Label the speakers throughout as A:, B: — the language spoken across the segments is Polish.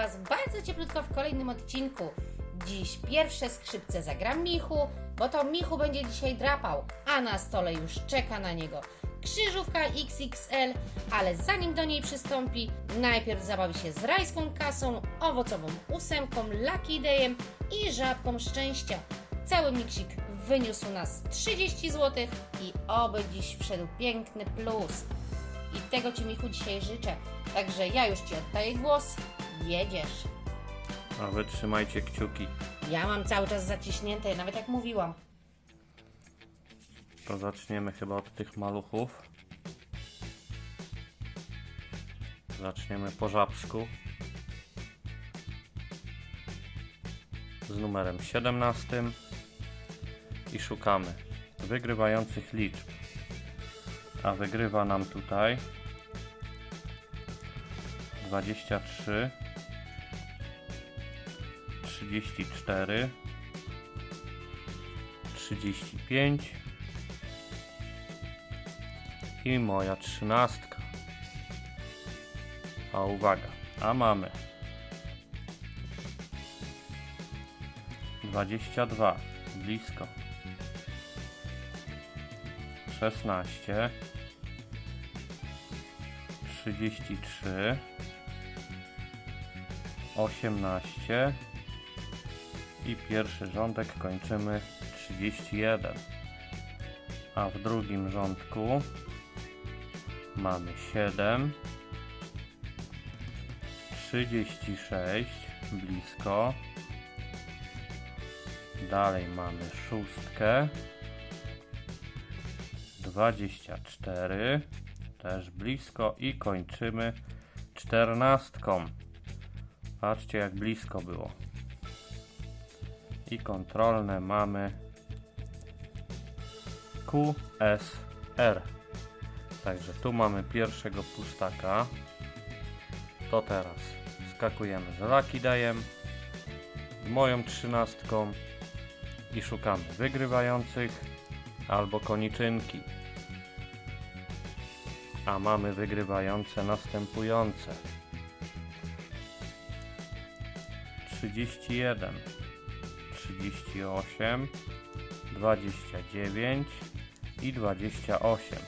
A: Was bardzo cieplutko w kolejnym odcinku. Dziś pierwsze skrzypce zagra Michu, bo to Michu będzie dzisiaj drapał, a na stole już czeka na niego krzyżówka XXL, ale zanim do niej przystąpi, najpierw zabawi się z rajską kasą, owocową ósemką, Lucky Dayem i żabką szczęścia. Cały miksik wyniósł nas 30 zł i oby dziś wszedł piękny plus. I tego Ci Michu dzisiaj życzę. Także ja już Ci oddaję głos. Jedziesz.
B: A wy trzymajcie kciuki.
A: Ja mam cały czas zaciśnięte, nawet jak mówiłam.
B: To zaczniemy chyba od tych maluchów. Zaczniemy po żabsku. Z numerem 17. I szukamy wygrywających liczb. A wygrywa nam tutaj 23 34 35 i moja trzynastka. A uwaga, a mamy 22, blisko 16 33 18 i pierwszy rządek kończymy 31 a w drugim rządku mamy 7 36 blisko. Dalej mamy szóstkę 24 też blisko i kończymy czternastką. Patrzcie jak blisko było i kontrolne mamy QSR Także tu mamy pierwszego pustaka. To teraz skakujemy z Lucky Dayem, z moją trzynastką i szukamy wygrywających albo koniczynki. A mamy wygrywające następujące. 31 38 29 i 28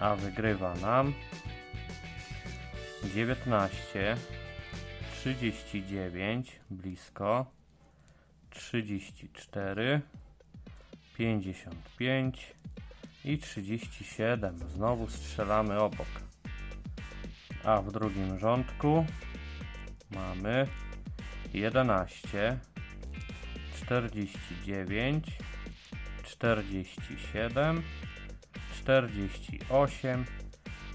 B: a wygrywa nam 19 39 blisko 34 55 i 37 znowu strzelamy obok. A w drugim rządku mamy 11 49 47 48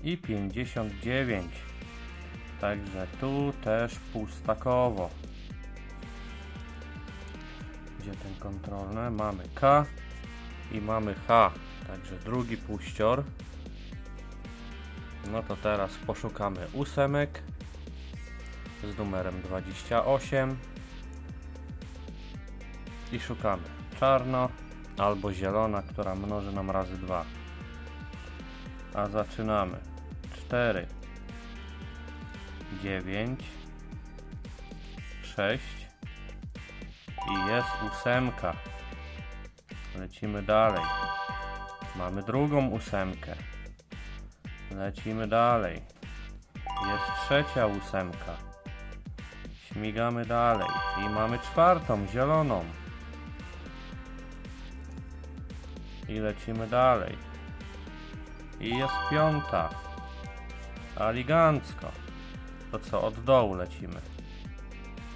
B: i 59. Także tu też pustakowo. Gdzie ten kontrolny? Mamy K i mamy H. Także drugi puścior. No to teraz poszukamy ósemek z numerem 28 i szukamy. Czarno albo zielona, która mnoży nam razy 2 a zaczynamy. 4 9 6 i jest ósemka. Lecimy dalej. Mamy drugą ósemkę. Lecimy dalej. Jest trzecia ósemka. Śmigamy dalej. I mamy czwartą zieloną i lecimy dalej i jest piąta. Aligancko. To co, od dołu lecimy.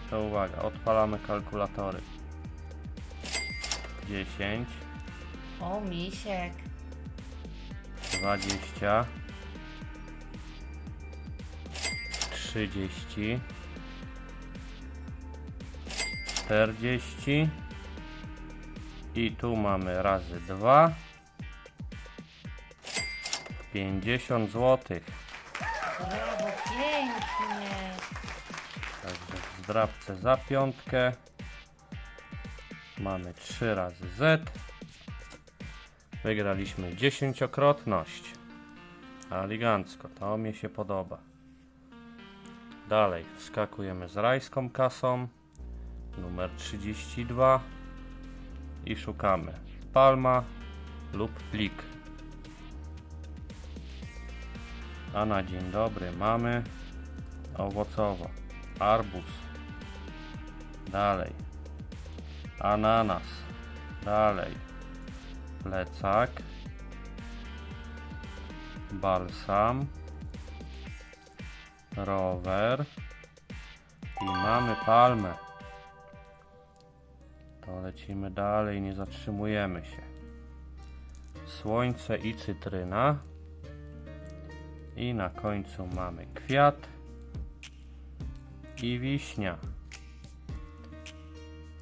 B: To uwaga, odpalamy kalkulatory. 10,
A: O, misiek.
B: 20, 30, 40 i tu mamy razy 2 50 zł.
A: Brawo, pięknie.
B: Także w zdrabce za piątkę mamy 3 razy Z. Wygraliśmy dziesięciokrotność. Elegancko, to mi się podoba. Dalej wskakujemy z rajską kasą. Numer 32. I szukamy. Palma lub plik. A na dzień dobry mamy owocowo, arbuz, dalej, ananas, dalej, plecak, balsam, rower. I mamy palmę. To lecimy dalej, nie zatrzymujemy się. Słońce i cytryna. I na końcu mamy kwiat i wiśnia.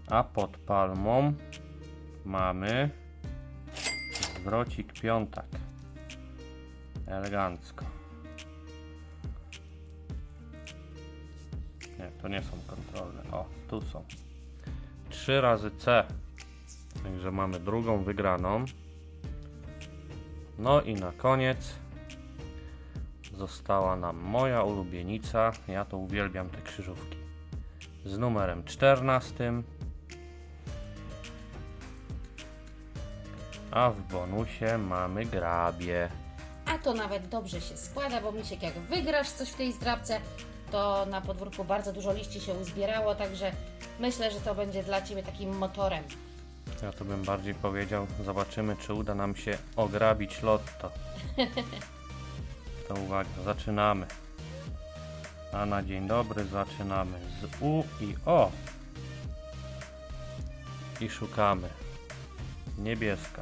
B: A pod palmą mamy zwrocik piątak. Elegancko. Nie, to nie są kontrolne. O, tu są. 3 razy C. Także mamy drugą wygraną. No i na koniec została nam moja ulubienica. Ja to uwielbiam te krzyżówki. Z numerem 14. A w bonusie mamy grabie.
A: A to nawet dobrze się składa, bo Misiek, jak wygrasz coś w tej zdrabce, to na podwórku bardzo dużo liści się uzbierało, także myślę, że to będzie dla Ciebie takim motorem.
B: Ja to bym bardziej powiedział, zobaczymy czy uda nam się ograbić lotto. To uwaga, zaczynamy. A na dzień dobry zaczynamy z U i O. I szukamy. Niebieska.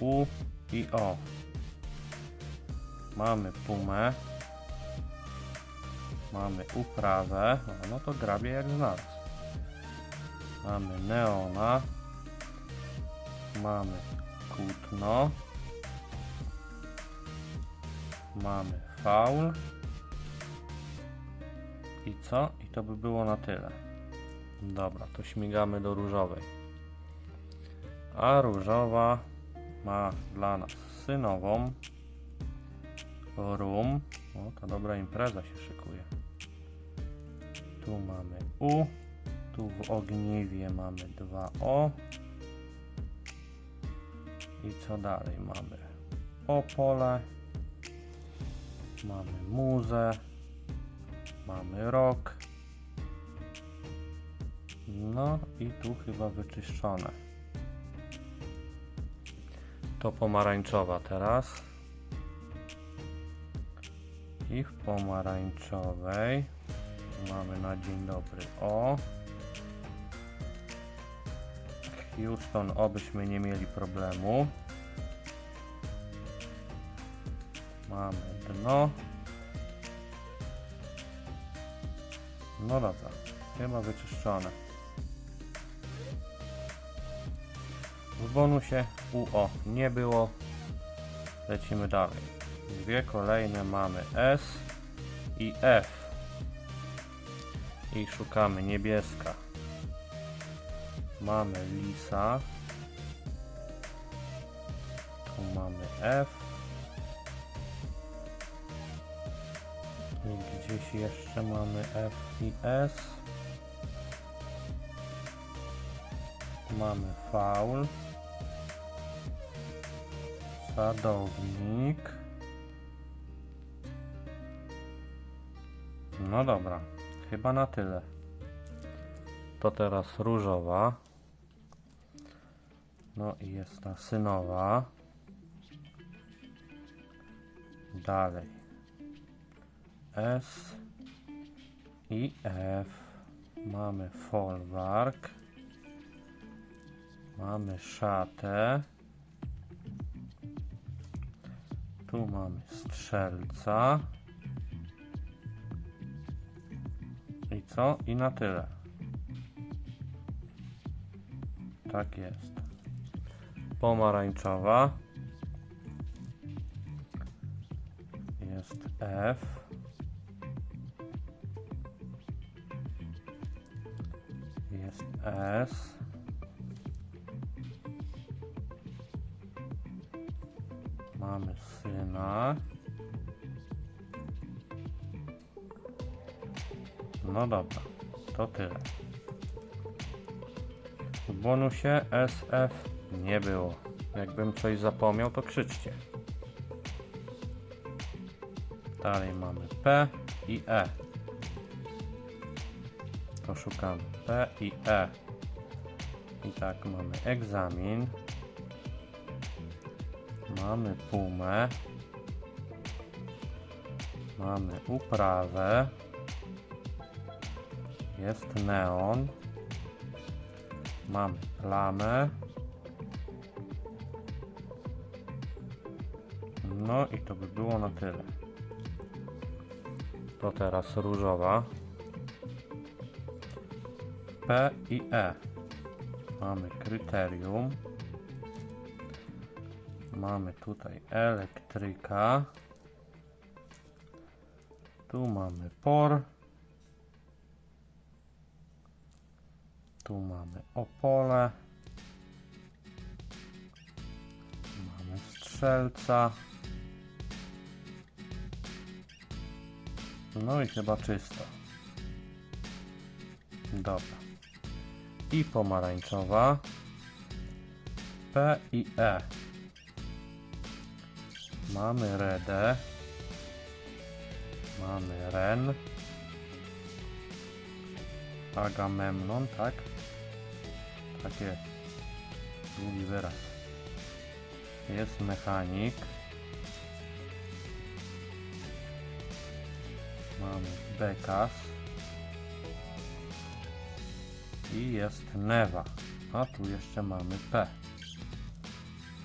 B: U i O. Mamy pumę. Mamy uprawę. O, No to grabie jak znalazł. Mamy neona. Mamy kłótno. Mamy faul. I co? I to by było na tyle. Dobra, to śmigamy do różowej. A różowa ma dla nas synową. Rum. O, ta dobra impreza się szykuje. Tu mamy U. Tu w ogniwie mamy 2O. I co dalej mamy? Opole. Mamy muzę. Mamy rok. No i tu chyba wyczyszczone. To pomarańczowa teraz. I w pomarańczowej mamy na dzień dobry o. Houston, obyśmy nie mieli problemu. Mamy dno. No dobra, chyba wyczyszczone. W bonusie UO nie było. Lecimy dalej. Dwie kolejne mamy S i F. I szukamy niebieska. Mamy lisa. Tu mamy F. I gdzieś jeszcze mamy F i S. Mamy faul. Sadownik. No dobra, chyba na tyle. To teraz różowa. No i jest ta synowa. Dalej. S i F. Mamy folwark. Mamy szatę. Tu mamy strzelca. I co? I na tyle. Tak jest. Pomarańczowa. Jest F. Jest S. Mamy syna. No dobra, to tyle. W bonusie SF nie było. Jakbym coś zapomniał, to krzyczcie. Dalej mamy P i E. To P i E. I tak mamy egzamin. Mamy pumę. Mamy uprawę. Jest neon. Mamy plamę. No i to by było na tyle. To teraz różowa. P i E. Mamy kryterium. Mamy tutaj elektryka. Tu mamy por. Tu mamy opole. Mamy strzelca. No i chyba czysto. Dobra. I pomarańczowa. P i E. Mamy redę. Mamy ren. Agamemnon, tak? Tak jest. Długi wyraz. Jest mechanik. Mamy Bekas. I jest Newa. A tu jeszcze mamy P.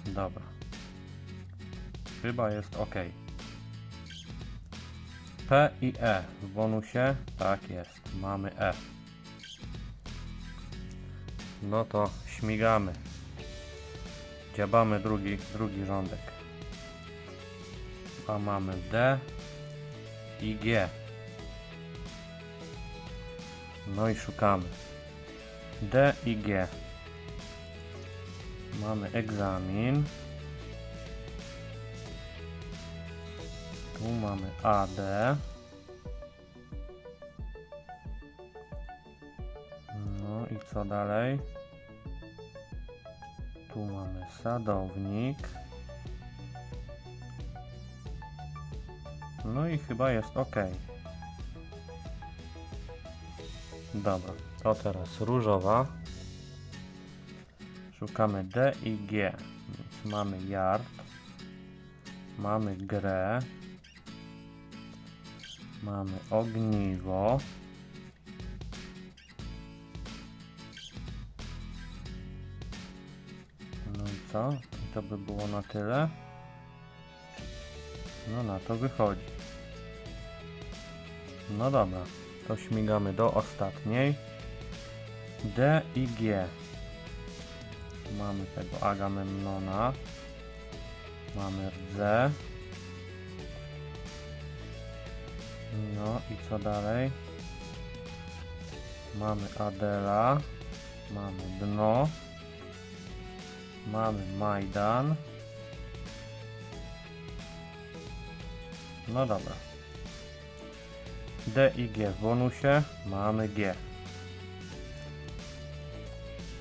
B: Dobra. Chyba jest ok. P i E w bonusie. Tak jest. Mamy E. No to śmigamy. Dziabamy drugi, drugi rządek. A mamy D i G. No i szukamy. D i G. Mamy egzamin. Tu mamy AD. No i co dalej? Tu mamy sadownik. No i chyba jest ok. Dobra, to teraz różowa. Szukamy D i G. Więc mamy yard. Mamy grę. Mamy ogniwo. No i co? I to by było na tyle? No na to wychodzi. No dobra, to śmigamy do ostatniej. D i G. Mamy tego Agamemnona. Mamy rdze. No i co dalej? Mamy Adela. Mamy dno. Mamy Majdan. No dobra. D i G w bonusie. Mamy G.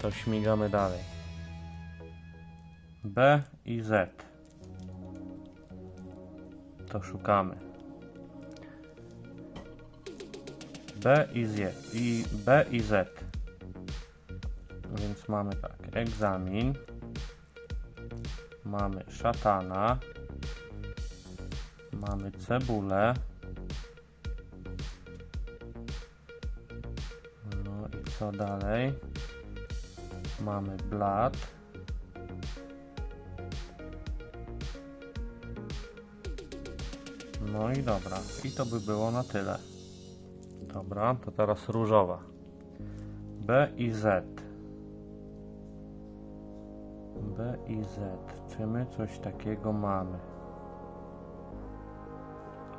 B: To śmigamy dalej. B i Z. To szukamy. B i Z. I B i Z. Więc mamy tak. Egzamin. Mamy szatana. Mamy cebulę. Co dalej? Mamy blat. No i dobra. I to by było na tyle. Dobra, to teraz różowa. B i Z. B i Z. Czy my coś takiego mamy?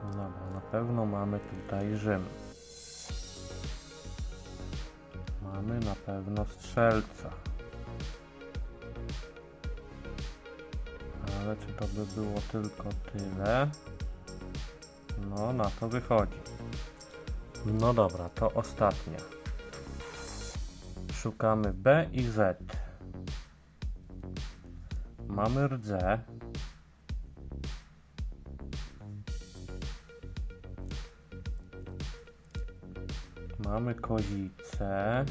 B: Dobra, na pewno mamy tutaj Rzym. Mamy na pewno strzelca. Ale czy to by było tylko tyle? No, na to wychodzi. No dobra, to ostatnia. Szukamy B i Z. Mamy rdze. Mamy kozice.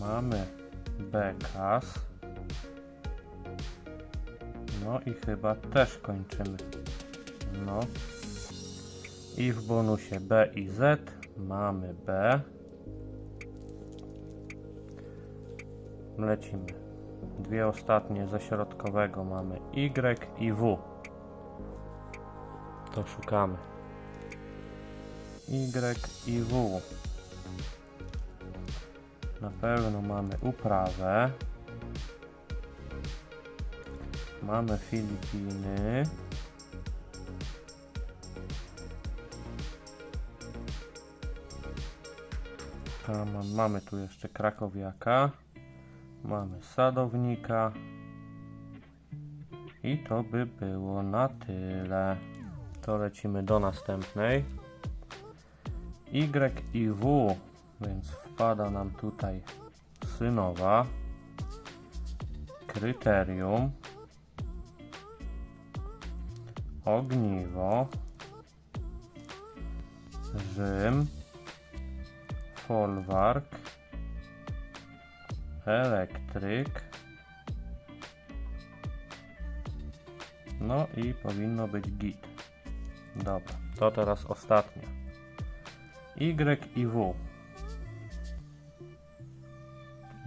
B: Mamy bekas. No i chyba też kończymy. No. I w bonusie B i Z mamy B. Lecimy. Dwie ostatnie ze środkowego mamy Y i W. To szukamy. Y i W. Na pewno mamy uprawę. Mamy Filipiny. Mamy tu jeszcze krakowiaka. Mamy sadownika. I to by było na tyle. To lecimy do następnej. Y i W, więc wpada nam tutaj synowa. Kryterium. Ogniwo. Rzym. Folwark. Elektryk. No i powinno być git. Dobra, to teraz ostatnia. Y i W.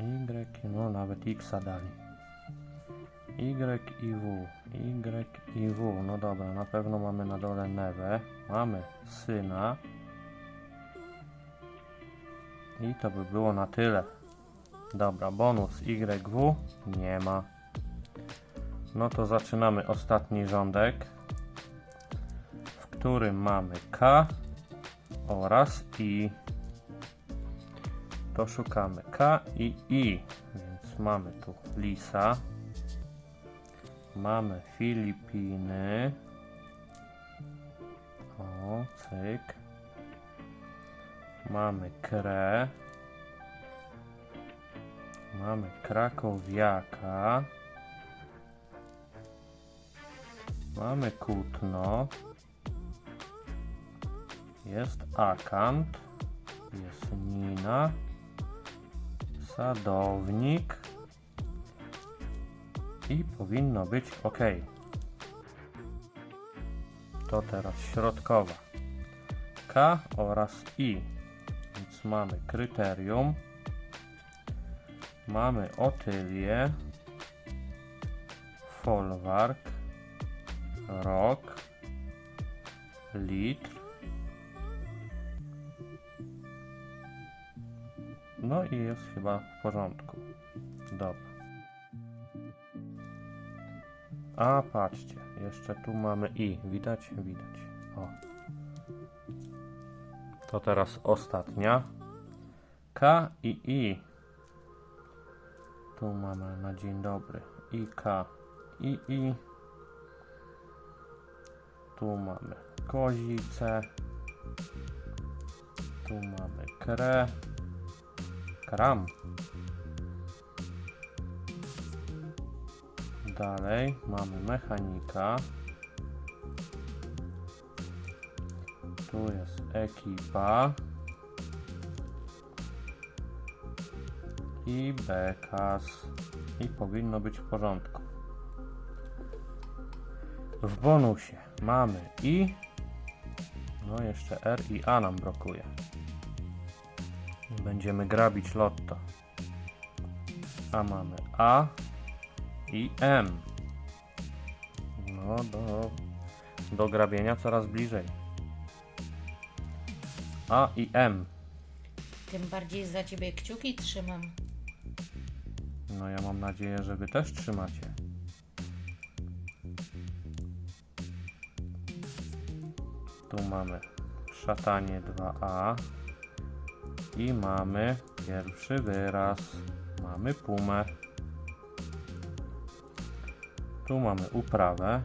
B: Y, no nawet X dali. Y i W. Y i W. No dobra, na pewno mamy na dole Newę. Mamy syna. I to by było na tyle. Dobra, bonus YW nie ma. No to zaczynamy ostatni rządek, w którym mamy K oraz I. To szukamy K i I, więc mamy tu Lisa, mamy Filipiny. O, cyk. Mamy Kre. Mamy Krakowiaka. Mamy Kutno. Jest Akant. Jest Nina. Sadownik. I powinno być ok. To teraz środkowa. K oraz I. Więc mamy kryterium. Mamy otylię. Folwark. Rok. Litr. No i jest chyba w porządku. Dobra. A patrzcie, jeszcze tu mamy i. Widać? Widać. O. To teraz ostatnia. K i I. Tu mamy na dzień dobry. I K i I. Tu mamy kozice. Tu mamy kre. Kram. Dalej mamy mechanika. Tu jest ekipa. I bekas. I powinno być w porządku. W bonusie mamy i. No jeszcze R i A nam Będziemy grabić lotto. A mamy A i M. No do, do grabienia coraz bliżej. A i M.
A: Tym bardziej za ciebie kciuki trzymam.
B: No ja mam nadzieję, że wy też trzymacie. Tu mamy szatanie 2A i mamy pierwszy wyraz. Mamy pumę. Tu mamy uprawę.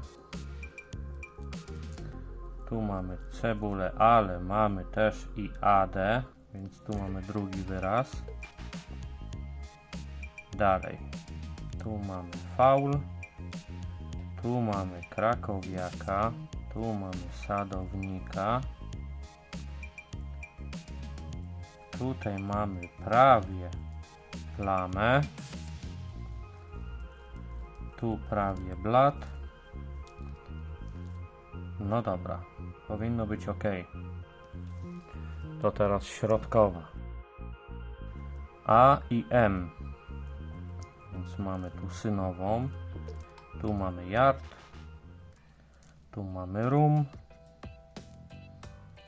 B: Tu mamy cebulę, ale mamy też i AD, więc tu mamy drugi wyraz. Dalej. Tu mamy faul. Tu mamy krakowiaka. Tu mamy sadownika. Tutaj mamy prawie plamę. Tu prawie blat. No dobra, powinno być ok. To teraz środkowa. A i M. Więc mamy tu synową. Tu mamy yard. Tu mamy room.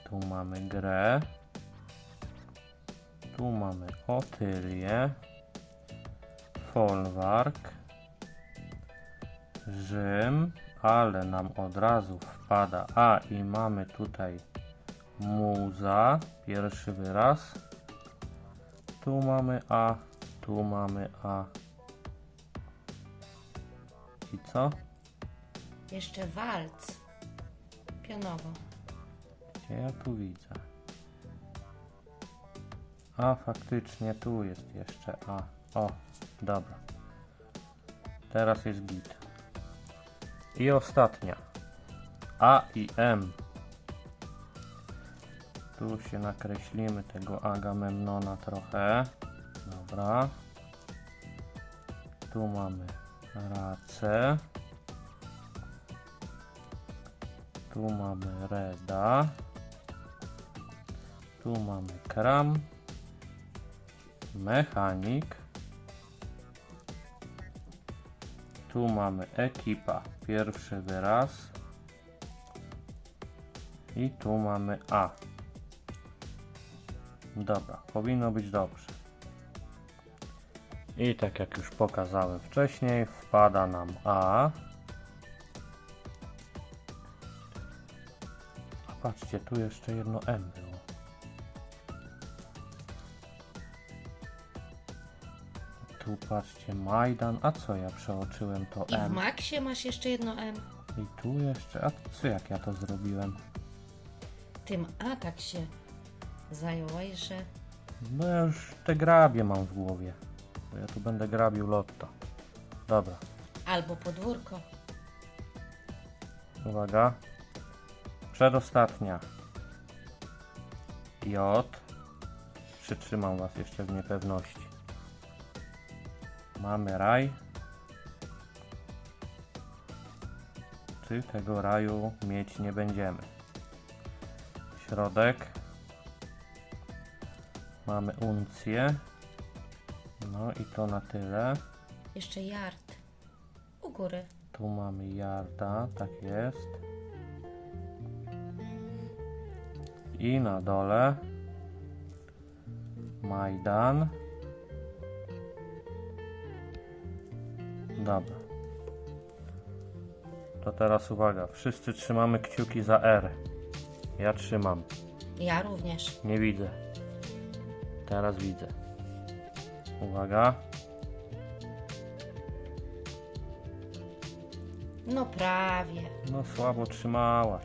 B: Tu mamy grę. Tu mamy otylię. Folwark. Rzym, ale nam od razu wpada A i mamy tutaj muza, pierwszy wyraz. Tu mamy A, tu mamy A. I co?
A: Jeszcze walc. Pionowo.
B: Gdzie ja tu widzę? A, faktycznie tu jest jeszcze A. O, dobra. Teraz jest git. I ostatnia. A i M. Tu się nakreślimy tego Agamemnona trochę. Dobra. Tu mamy racę. Tu mamy Reda. Tu mamy Kram. Mechanik. Tu mamy ekipa, pierwszy wyraz. I tu mamy A. Dobra, powinno być dobrze. I tak jak już pokazałem wcześniej, wpada nam A. A patrzcie, tu jeszcze jedno M Tu patrzcie, Majdan. A co ja przeoczyłem to
A: I w
B: M?
A: Maxie masz jeszcze jedno M.
B: I tu jeszcze. A co jak ja to zrobiłem?
A: Tym A tak się zająłeś, że
B: No ja już te grabie mam w głowie. Bo ja tu będę grabił lotto. Dobra,
A: albo podwórko.
B: uwaga. Przedostatnia. J. Przytrzymam was jeszcze w niepewności. Mamy raj. Czy tego raju mieć nie będziemy? Środek. Mamy uncję. No i to na tyle.
A: Jeszcze yard. U góry.
B: Tu mamy Jarda, tak jest. I na dole Majdan. Dobra. To teraz uwaga, wszyscy trzymamy kciuki za R. Ja trzymam.
A: Ja również.
B: Nie widzę. Teraz widzę. Uwaga.
A: No prawie.
B: No słabo trzymałaś.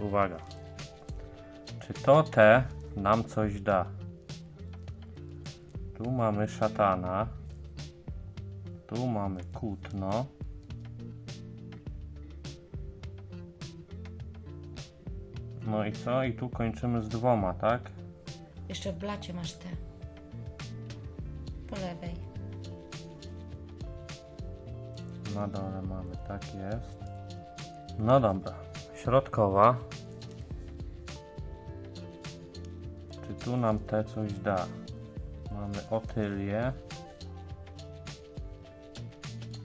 B: Uwaga. Czy to te nam coś da? Tu mamy szatana. Tu mamy kutno. No i co? I tu kończymy z dwoma, tak?
A: Jeszcze w blacie masz te. Po lewej.
B: Na dole mamy, tak jest. No dobra. Środkowa. Czy tu nam te coś da? Mamy otylię.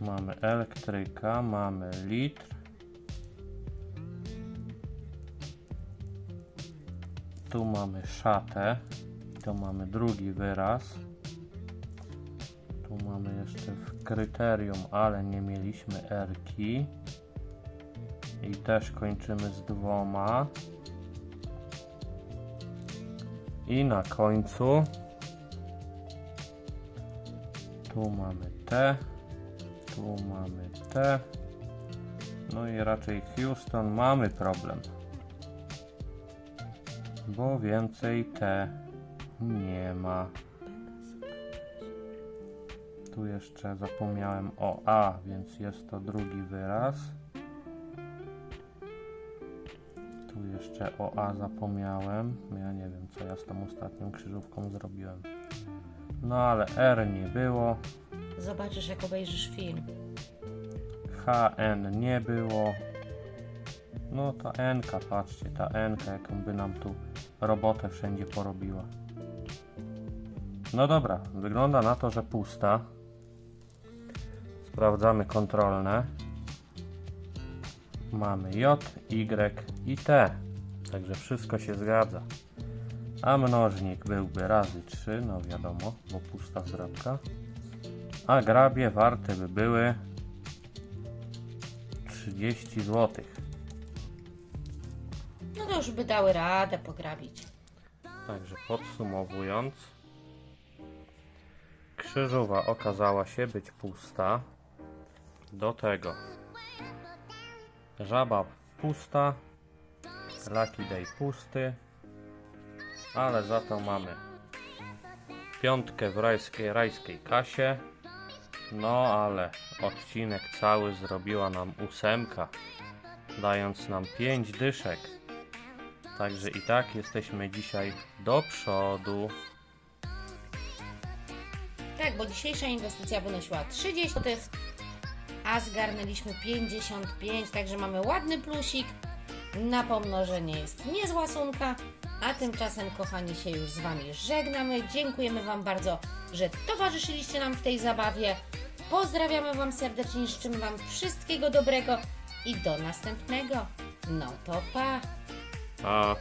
B: Mamy elektryka, mamy litr. Tu mamy szatę. To mamy drugi wyraz. Tu mamy jeszcze w kryterium, ale nie mieliśmy erki. I też kończymy z dwoma. I na końcu tu mamy T, tu mamy T, No i raczej Houston mamy problem. Bo więcej T nie ma. Tu jeszcze zapomniałem o A, więc jest to drugi wyraz. Tu jeszcze o A zapomniałem. Ja nie wiem, co ja z tą ostatnią krzyżówką zrobiłem. No ale R nie było.
A: Zobaczysz, jak obejrzysz film.
B: HN nie było. No ta N, patrzcie, ta N, jaką by nam tu robotę wszędzie porobiła. No dobra, wygląda na to, że pusta. Sprawdzamy kontrolne. Mamy J, Y i T. Także wszystko się zgadza. A mnożnik byłby razy 3, no wiadomo, bo pusta zwrotka. A grabie warte by były 30 zł.
A: No to już by dały radę pograbić.
B: Także podsumowując, krzyżowa okazała się być pusta. Do tego żaba pusta, Lucky Day pusty, ale za to mamy piątkę w rajskiej, rajskiej kasie. No ale odcinek cały zrobiła nam ósemka, dając nam 5 dyszek. Także i tak jesteśmy dzisiaj do przodu.
A: Tak, bo dzisiejsza inwestycja wynosiła 30 zł, a zgarnęliśmy 55, także mamy ładny plusik. Na pomnożenie jest niezła sumka, a tymczasem, kochani, się już z Wami żegnamy. Dziękujemy Wam bardzo, że towarzyszyliście nam w tej zabawie. Pozdrawiamy Wam serdecznie, życzymy Wam wszystkiego dobrego i do następnego. No to pa!
B: A